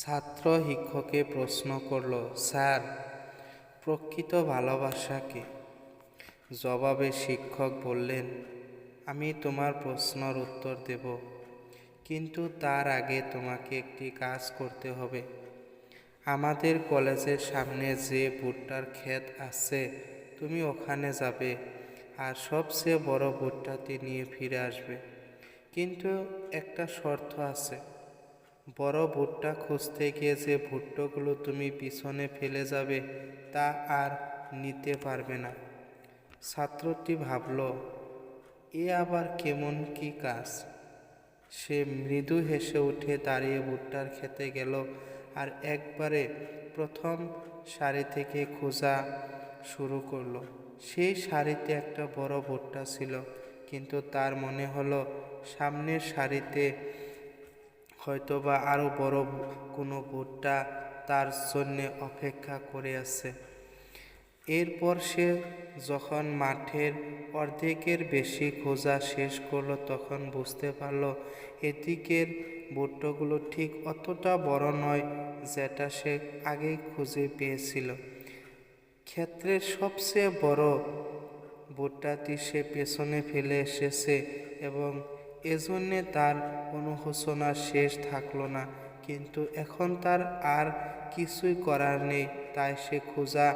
ছাত্র শিক্ষকে প্রশ্ন করল স্যার প্রকৃত ভালোবাসা কি? জবাবে শিক্ষক বললেন, আমি তোমার প্রশ্নর উত্তর দেব, কিন্তু তার আগে তোমাকে একটি কাজ করতে হবে। আমাদের কলেজের সামনে যে ভুট্টার ক্ষেত আছে, তুমি ওখানে যাবে আর সবচেয়ে বড় ভুট্টাটি নিয়ে ফিরে আসবে। কিন্তু একটা শর্ত আছে বড় ভুট্টা খুঁজতে গিয়ে যে ভুট্টোগুলো তুমি পিছনে ফেলে যাবে, তা আর নিতে পারবে না। ছাত্রটি ভাবল, এ আবার কেমন কি কাজ? সে মৃদু হেসে উঠে দাঁড়িয়ে ভুট্টার খেতে গেল আর একবারে প্রথম শাড়ি থেকে খোঁজা শুরু করল। সেই শাড়িতে একটা বড় ভুট্টা ছিল, কিন্তু তার মনে হলো সামনের সারিতে হয়তোবা আরও বড় কোনো ভুট্টা তার জন্যে অপেক্ষা করে আছে। এরপর সে যখন মাঠের অর্ধেকের বেশি খোঁজা শেষ করল, তখন বুঝতে পারল এদিকের ভুট্টোগুলো ঠিক অতটা বড় নয় যেটা সে আগেই খুঁজে পেয়েছিল। ক্ষেত্রের সবচেয়ে বড় ভুট্টাটি সে পেছনে ফেলে এসেছে এবং এজন্যে তার অনুশোচনা শেষ থাকল না। কিন্তু এখন তার আর কিছুই করার নেই। তাই সে খোঁজা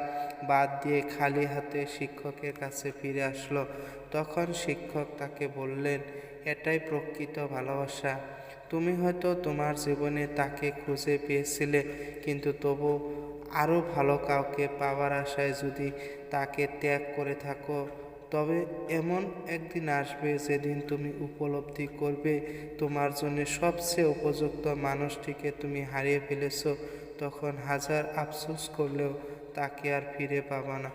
বাদ দিয়ে খালি হাতে শিক্ষকের কাছে ফিরে আসলো। তখন শিক্ষক তাকে বললেন, এটাই প্রকৃত ভালোবাসা। তুমি হয়তো তোমার জীবনে তাকে খুঁজে পেয়েছিলে, কিন্তু তবু আরও ভালো কাউকে পাওয়ার আশায় যদি তাকে ত্যাগ করে থাকো তবে এমন একদিন আসবে যেদিন তুমি উপলব্ধি করবে। তোমার জন্য সবচেয়ে উপযুক্ত মানুষটিকে তুমি হারিয়ে ফেলেছ। তখন হাজার আফসোস করলেও তাকে আর ফিরে পাবা না।